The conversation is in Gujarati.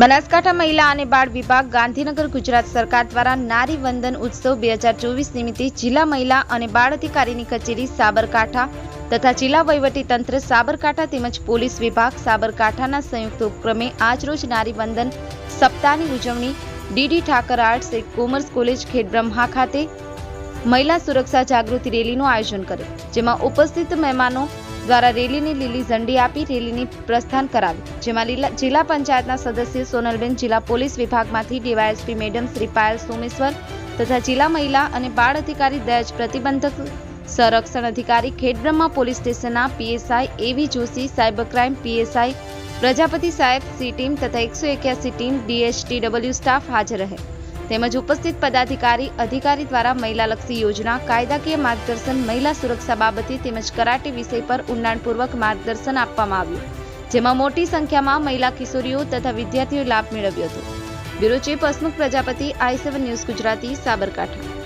બનાસકાંઠા મહિલા અને બાળ વિભાગ ગાંધીનગર ગુજરાત સરકાર દ્વારા નારી વંદન ઉત્સવ બે હજાર ચોવીસ નિમિત્તે જિલ્લા મહિલા અને બાળ અધિકારીની કચેરી સાબરકાંઠા તથા જિલ્લા વહીવટી તંત્ર સાબરકાંઠા તેમજ પોલીસ વિભાગ સાબરકાંઠાના સંયુક્ત ઉપક્રમે આજરોજ નારી વંદન સપ્તાહની ઉજવણી ડીડી ઠાકર આર્ટ્સ એક કોમર્સ કોલેજ ખેડબ્રહ્મા ખાતે મહિલા સુરક્ષા જાગૃતિ રેલીનું આયોજન કર્યું, જેમાં ઉપસ્થિત મહેમાનો દ્વારા રેલીને લીલી ઝંડી આપી રેલીની પ્રસ્થાન કરાવી જેમાં લીલા- જિલ્લા પંચાયતના સદસ્ય સોનલબેન, જિલ્લા પોલીસ વિભાગમાંથી D Y S P madam Shri Payal Someshwar તથા જિલ્લા મહિલા અને બાળ અધિકારી દહેજ પ્રતિબંધક સંરક્ષણ અધિકારી ખેડબ્રહ્મા પોલીસ સ્ટેશનના P S I A V Joshi, cyber crime P S I Prajapati સાહેબ, સી ટીમ તથા એકસો એક્યાસી ટીમ ડીએચટીડબલ્યુ સ્ટાફ હાજર રહે. તેમજ ઉપસ્થિત પદાધિકારી, અધિકારી દ્વારા મહિલાલક્ષી યોજના, કાયદાકીય માર્ગદર્શન, મહિલા સુરક્ષા બાબતે તેમજ કરાટે વિષય પર ઊંડાણપૂર્વક માર્ગદર્શન આપવામાં આવ્યું, જેમાં મોટી સંખ્યામાં મહિલા કિશોરીઓ તથા વિદ્યાર્થીઓએ લાભ મેળવ્યો હતો. Bureau chief Hasmukh Prajapati, I news Gujarati, Sabarkantha.